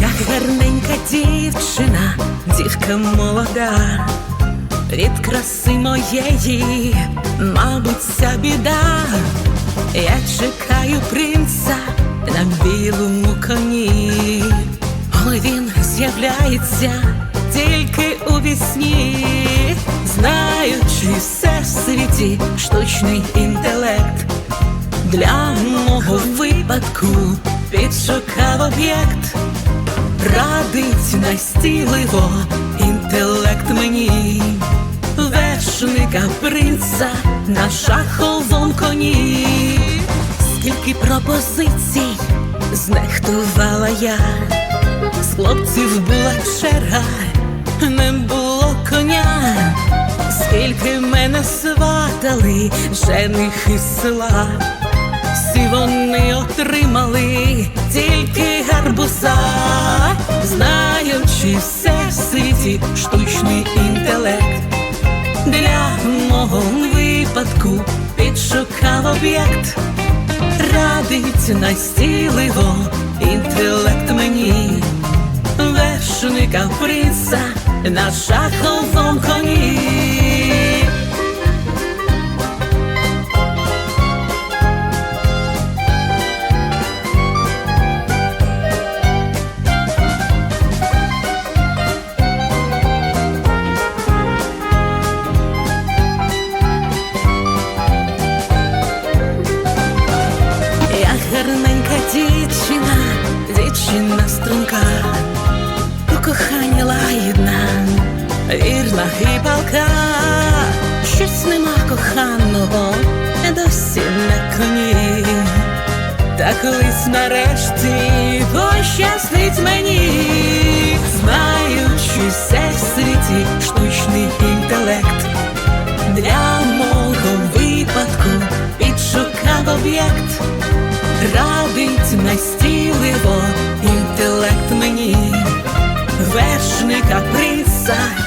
Як гарненька дівчина, дівка молода, від краси моєї, мабуть, ця біда. Я чекаю принца на білому коні, але він з'являється тільки у вісні, знаючи все в світі, штучний інтелект. Для мого випадку підшукав об'єкт, радить настійливо інтелект мені, вершника принца на шаховому коні. Скільки пропозицій знехтувала я, з хлопців була черга, Скільки мене сватали женихи з села, всі вони отримали тільки гарбуза, знаючи все в світі штучний інтелект. Для мого випадку підшукав об'єкт, радить настійливо інтелект мені, вершника принца на шаховому коні. У коханні лагідна, вірна і щось нема коханого, досі на коні. Та колись нарешті пощастить мені, знаючи все Каприза.